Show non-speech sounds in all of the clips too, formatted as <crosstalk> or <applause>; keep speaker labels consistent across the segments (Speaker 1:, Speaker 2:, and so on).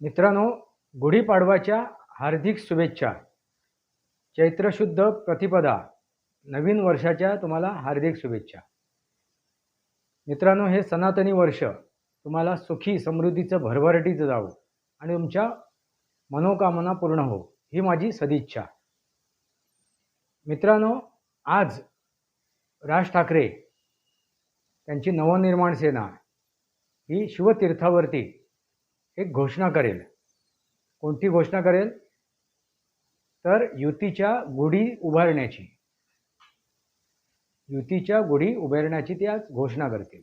Speaker 1: मित्रांनो गुढीपाडवाच्या हार्दिक शुभेच्छा. चैत्रशुद्ध प्रतिपदा. नवीन वर्षाच्या तुम्हाला हार्दिक शुभेच्छा. मित्रांनो हे सनातनी वर्ष तुम्हाला सुखी समृद्धीचं भरभराटीचं जावं आणि तुमच्या मनोकामना पूर्ण हो ही माझी सदिच्छा. मित्रांनो आज राज ठाकरे त्यांची नवनिर्माण सेना ही शिवतीर्थावरती एक घोषणा करेल. कोणती घोषणा करेल? तर युतीच्या गुढी उभारण्याची. युतीच्या गुढी उभारण्याची ते आज घोषणा करतील.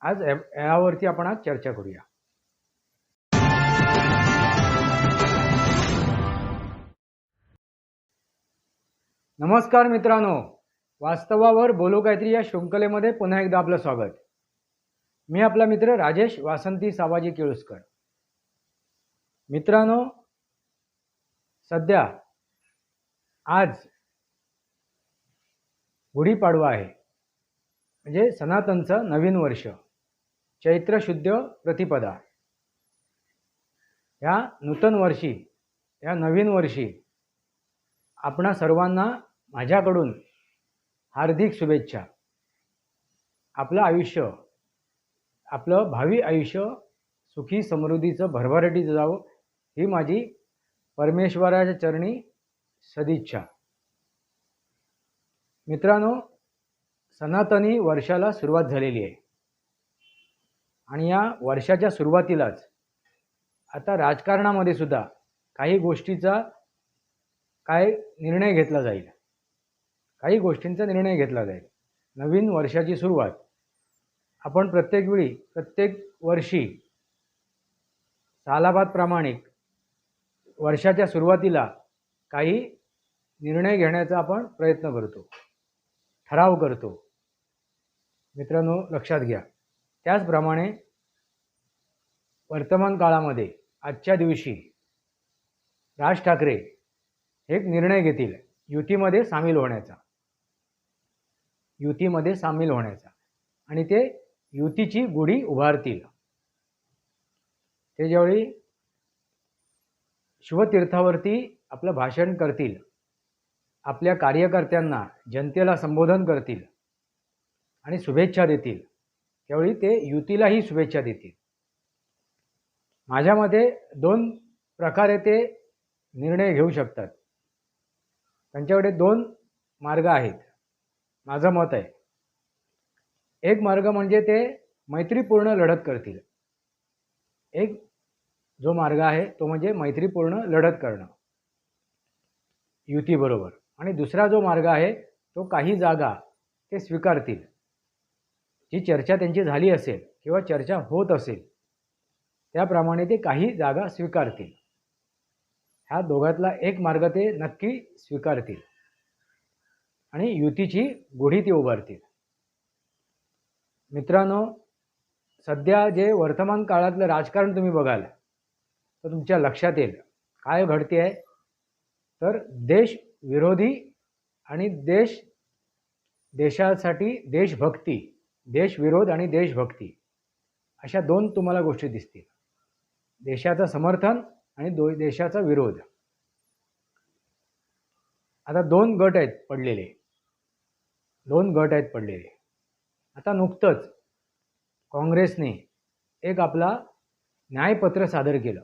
Speaker 1: आज यावरती आपण आज चर्चा करूया. नमस्कार मित्रांनो. वास्तवावर बोलू काहीतरी या शृंखलेमध्ये पुन्हा एकदा आपलं स्वागत. मी आपला मित्र राजेश वासंती सावाजी केळुसकर. मित्रांनो सध्या आज गुढीपाडवा आहे. म्हणजे सनातनचं नवीन वर्ष चैत्र शुद्ध प्रतिपदा. या नूतन वर्षी या नवीन वर्षी आपणा सर्वांना माझ्याकडून हार्दिक शुभेच्छा. आपलं आयुष्य आपलं भावी आयुष्य सुखी समृद्धीचं भरभराटीचं जावं ही माझी परमेश्वराच्या चरणी सदिच्छा. मित्रांनो सनातनी वर्षाला सुरुवात झालेली आहे. आणि या वर्षाच्या सुरुवातीलाच आता राजकारणामध्ये सुद्धा काही गोष्टीचा काय निर्णय घेतला जाईल? काही गोष्टींचा निर्णय घेतला जाईल. नवीन वर्षाची सुरुवात आपण प्रत्येक वेळी प्रत्येक वर्षी सालाबाद प्रामाणिक वर्षाच्या सुरुवातीला काही निर्णय घेण्याचा आपण प्रयत्न करतो ठराव करतो. मित्रांनो लक्षात घ्या. त्याचप्रमाणे वर्तमान काळामध्ये आजच्या दिवशी राज ठाकरे एक निर्णय घेतील युतीमध्ये सामील होण्याचा. युतीमध्ये सामील होण्याचा. आणि ते युतीची गुढी उभारतील. ते ज्यावेळी शिवतीर्थावरती आपलं भाषण करतील आपल्या कार्यकर्त्यांना जनतेला संबोधन करतील आणि शुभेच्छा देतील त्यावेळी ते युतीलाही शुभेच्छा देतील. माझ्या मते दोन प्रकारे ते निर्णय घेऊ शकतात. त्यांच्याकडे दोन मार्ग आहेत. माझं मत आहे एक मार्ग म्हणजे ते मैत्रीपूर्ण लढत करतील. एक जो मार्ग आहे तो म्हणजे मैत्रीपूर्ण लढत करणं. युतीबरोबर. आणि दुसरा जो मार्ग आहे तो काही जागा ते स्वीकारतील. जी चर्चा त्यांची झाली असेल किंवा चर्चा होत असेल त्याप्रमाणे ते काही जागा स्वीकारतील. ह्या दोघातला एक मार्ग ते नक्की स्वीकारतील. आणि युतीची गुढी ते उभारतील. मित्रांनो सध्या जे वर्तमान काळातलं राजकारण तुम्ही बघाल तर तुमच्या लक्षात येईल. काय घडते आहे तर देश विरोधी आणि देश देशासाठी देशभक्ती देशविरोध आणि देशभक्ती अशा दोन तुम्हाला गोष्टी दिसतील. देशाचं समर्थन आणि दो देशाचा विरोध. आता दोन गट आहेत पडलेले. दोन गट आहेत पडलेले. आता नुकतंच काँग्रेसने एक आपला न्यायपत्र सादर केलं.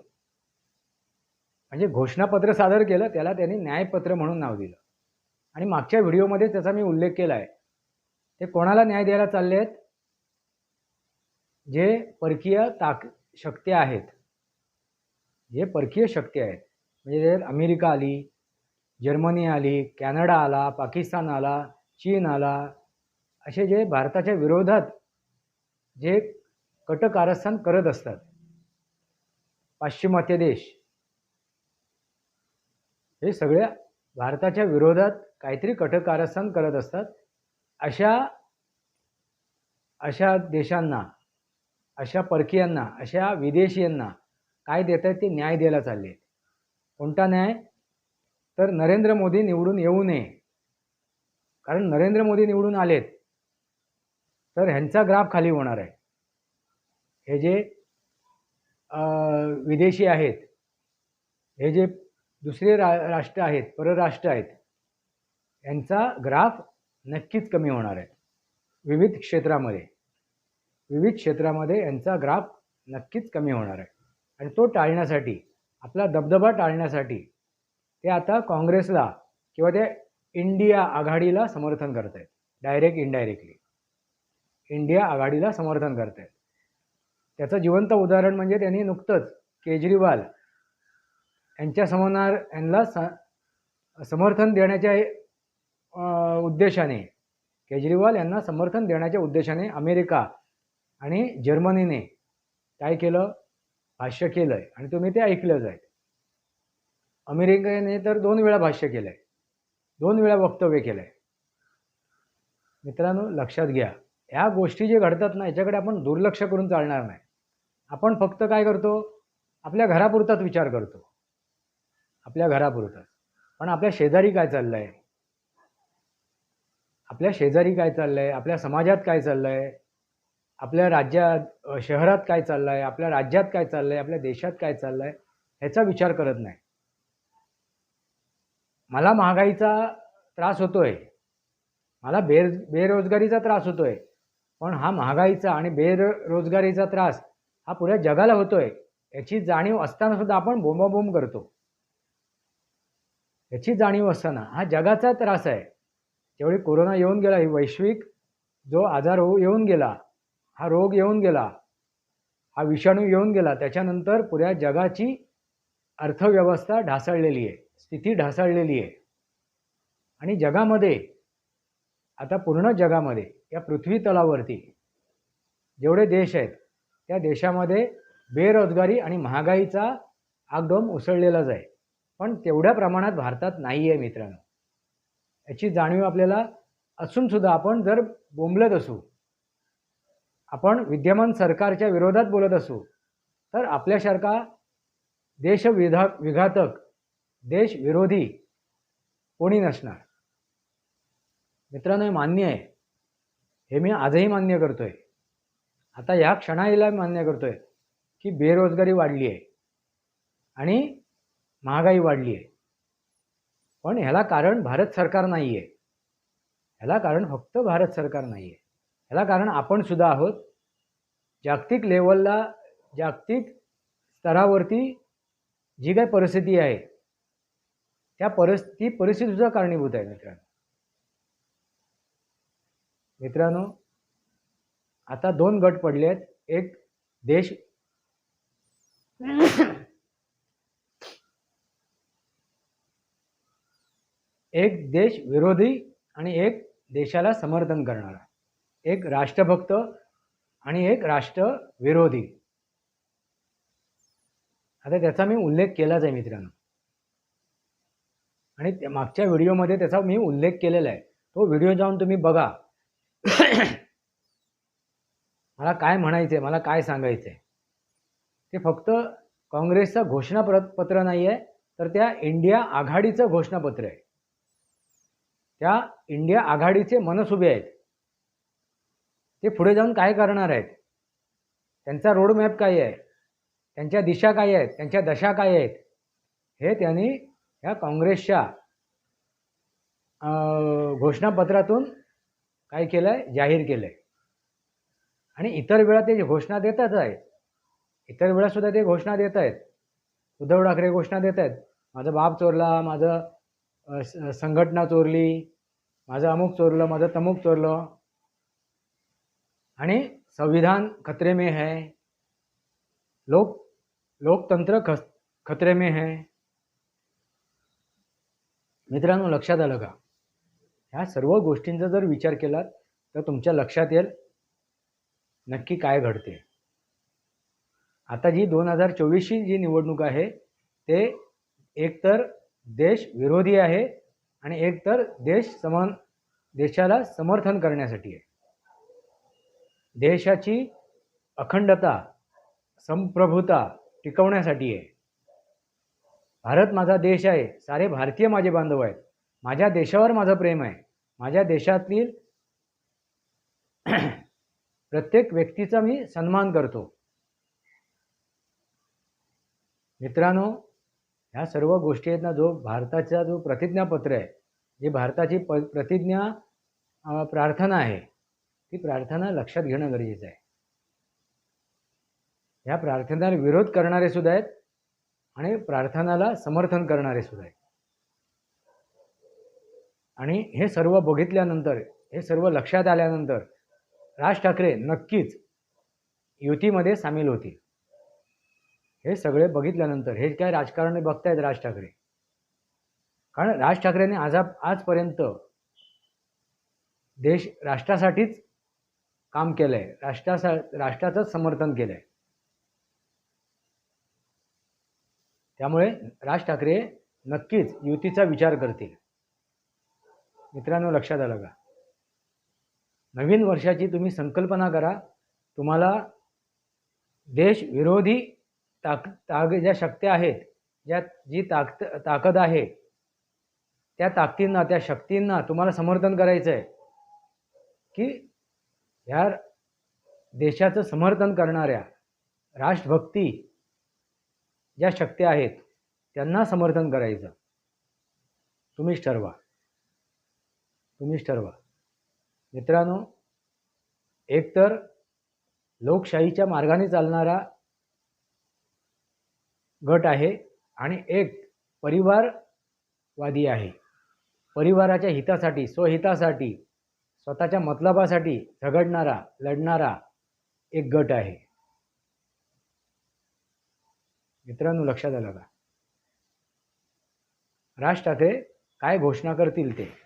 Speaker 1: म्हणजे घोषणापत्र सादर केलं त्याला त्यांनी न्यायपत्र म्हणून नाव दिलं. आणि मागच्या व्हिडिओमध्ये त्याचा मी उल्लेख केला आहे. ते कोणाला न्याय द्यायला चालले आहेत? जे परकीय ताक शक्ती आहेत. जे परकीय शक्ती आहेत. म्हणजे अमेरिका आली जर्मनी आली कॅनडा आला पाकिस्तान आला चीन आला असे जे भारताच्या विरोधात जे कटकारस्थान करत असतात. पाश्चिमात्य देश. हे सगळ्या भारताच्या विरोधात काहीतरी कटकारस्थान करत असतात. अशा अशा देशांना अशा परकीयांना अशा विदेशीयांना काय देत आहेत ते न्याय द्यायला चालले आहेत. कोणता न्याय? तर नरेंद्र मोदी निवडून येऊ नये. कारण नरेंद्र मोदी निवडून आलेत. तर ह्यांचा ग्राफ खाली होणार आहे. हे जे विदेशी आहेत हे जे दुसरे रा राष्ट्र आहेत परराष्ट्र आहेत यांचा ग्राफ नक्कीच कमी होणार आहे. विविध क्षेत्रामध्ये विविध क्षेत्रामध्ये यांचा ग्राफ नक्कीच कमी होणार आहे. आणि तो टाळण्यासाठी आपला दबदबा टाळण्यासाठी ते आता काँग्रेसला किंवा त्या इंडिया आघाडीला समर्थन करत आहेत डायरेक्ट इनडायरेक्टली. इंडिया आघाडीला समर्थन करत. आहेत त्याचं जिवंत उदाहरण म्हणजे त्यांनी नुकतंच केजरीवाल यांच्या समोर यांना समर्थन देण्याच्या उद्देशाने केजरीवाल यांना समर्थन देण्याच्या उद्देशाने अमेरिका आणि जर्मनीने काय केलं? भाष्य केलं आहे आणि तुम्ही ते ऐकलंच आहे. अमेरिकेने तर दोन वेळा भाष्य केलं आहे दोन वेळा वक्तव्य केलं आहे मित्रांनो लक्षात घ्या. ह्या गोष्टी जे घडतात ना याच्याकडे आपण दुर्लक्ष करून चालणार नाही. आपण फक्त काय करतो? आपल्या घरापुरताच विचार करतो. आपल्या घरापुरताच. पण आपल्या शेजारी काय चाललं आहे आपल्या शेजारी काय चाललं आहे आपल्या समाजात काय चाललं आहे आपल्या राज्यात शहरात काय चाललं आहे आपल्या राज्यात काय चाललं आहे आपल्या देशात काय चाललं आहे ह्याचा विचार करत नाही. मला महागाईचा त्रास होतोय. मला बेर बेरोजगारीचा त्रास होतोय. पण हा महागाईचा आणि बेरोजगारीचा त्रास हा पुऱ्या जगाला होतोय याची जाणीव असताना सुद्धा आपण बोंबाबोंब करतो. याची जाणीव असताना हा जगाचा त्रास आहे. जेवढी कोरोना येऊन गेला ही वैश्विक जो आजार हो येऊन गेला हा रोग येऊन गेला हा विषाणू येऊन गेला त्याच्यानंतर पुऱ्या जगाची अर्थव्यवस्था ढासळलेली आहे स्थिती ढासळलेली आहे. आणि जगामध्ये आता पूर्ण जगामध्ये या पृथ्वी तलावरती जेवढे देश आहेत त्या देशामध्ये बेरोजगारी आणि महागाईचा आगडोम उसळलेलाच आहे पण तेवढ्या प्रमाणात भारतात नाही आहे मित्रांनो. याची जाणीव आपल्याला असूनसुद्धा आपण जर बोंबलत असू आपण विद्यमान सरकारच्या विरोधात बोलत असू तर आपल्यासारखा देश विधा विघातक देशविरोधी कोणी नसणार. मित्रांनो हे मान्य आहे. हे मी आजही मान्य करतोय. आता ह्या क्षणाला मान्य करतोय की बेरोजगारी वाढली आहे. आणि महागाई वाढली आहे. पण ह्याला कारण भारत सरकार नाही आहे ह्याला कारण फक्त भारत सरकार नाही आहे ह्याला कारण आपण सुद्धा आहोत. जागतिक लेवलला जागतिक स्तरावरती जी काही परिस्थिती आहे त्या परिस्थिती ती परिस्थितीसुद्धा कारणीभूत आहे मित्रांनो. मित्रांनो आता दोन गट पडले आहेत एक देश <coughs> एक देश विरोधी आणि एक देशाला समर्थन करणारा. एक राष्ट्रभक्त आणि एक राष्ट्र विरोधी. आता त्याचा मी उल्लेख केलाच आहे मित्रांनो. आणि मागच्या व्हिडिओमध्ये त्याचा मी उल्लेख केलेला आहे. तो व्हिडिओ जाऊन तुम्ही बघा. <coughs> मला काय म्हणायचं आहे मला काय सांगायचं आहे ते फक्त काँग्रेसचं घोषणा पत्र नाही आहे तर त्या इंडिया आघाडीचं घोषणापत्र आहे. त्या इंडिया आघाडीचे मनसुबे आहेत. ते पुढे जाऊन काय करणार आहेत? त्यांचा रोडमॅप काय आहे? त्यांच्या दिशा काय आहेत? त्यांच्या दशा काय आहेत? हे त्यांनी ह्या काँग्रेसच्या घोषणापत्रातून काय केलं आहे जाहीर केलं आहे आणि इतर वेळा ते घोषणा देतच आहेत. इतर वेळासुद्धा ते घोषणा देत आहेत. उद्धव ठाकरे घोषणा देत आहेत. माझा बाप चोरला माझं संघटना चोरली माझं अमुक चोरलं माझं तमुक चोरलं. आणि संविधान खतरे में है. लोक लोकतंत्र ख खतरे में है. मित्रांनो लक्षात आलं का? ह्या सर्व गोष्टींचा जर विचार केला तर तुमच्या लक्षात येईल नक्की काय घडते. आता जी दोन हजार चोवीसची जी निवडणूक आहे ते एकतर देश विरोधी आहे आणि एकतर देश समान देशाला समर्थन करण्यासाठी आहे. देशाची अखंडता संप्रभुता टिकवण्यासाठी आहे. भारत माझा देश आहे सारे भारतीय माझे बांधव आहेत. माझ्या देशावर माझं प्रेम आहे. माझ्या देशातील <clears throat> प्रत्येक व्यक्तीचा मी सन्मान करतो. मित्रांनो ह्या सर्व गोष्टी आहेत ना जो भारताचा जो प्रतिज्ञापत्र आहे जी भारताची प प्रतिज्ञा प्रार्थना आहे ती प्रार्थना लक्षात घेणं गरजेचं आहे. ह्या प्रार्थनेला विरोध करणारे सुद्धा आहेत आणि प्रार्थनाला समर्थन करणारे सुद्धा आहेत. आणि हे सर्व बघितल्यानंतर हे सर्व लक्षात आल्यानंतर राज ठाकरे नक्कीच युतीमध्ये सामील होतील. हे सगळे बघितल्यानंतर हे काय राजकारणी बघतायत राज ठाकरे? कारण राज ठाकरेंनी आज आजपर्यंत देश राष्ट्रासाठीच काम केलं आहे राष्ट्रासा राष्ट्राचंच समर्थन केलं आहे त्यामुळे राज ठाकरे नक्कीच युतीचा विचार करतील. मित्रांनो लक्षात आलं का? नवीन वर्षाची तुम्ही संकल्पना करा. तुम्हाला देश विरोधी ताक ताग ज्या शक्त्या आहेत ज्या जी ताकद ताकद आहे त्या ताकदींना त्या शक्तींना तुम्हाला समर्थन करायचं आहे की ह्या देशाचं समर्थन करणाऱ्या राष्ट्रभक्ती ज्या शक्त्या आहेत त्यांना समर्थन करायचं. तुम्हीच ठरवा. तुम्हीच ठरवा. मित्रांनो एकतर लोकशाहीच्या मार्गाने चालणारा गट आहे आणि एक परिवारवादी आहे. परिवाराच्या हितासाठी स्वहितासाठी स्वतःच्या मतलबासाठी झगडणारा लढणारा एक गट आहे. मित्रांनो लक्षात आलं का? राज ठाकरे काय घोषणा करतील ते?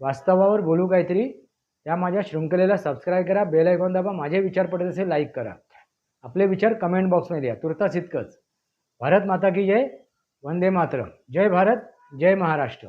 Speaker 1: वास्तवावर बोलू काहीतरी त्या माझ्या शृंखलेला सबस्क्राईब करा बेल ऐकून दाबा माझे विचार पडत असेल लाईक करा. आपले विचार कमेंट बॉक्समध्ये द्या तुर्तास इतकंच. भारत माता की जय वंदे मातरम. जय भारत जय महाराष्ट्र.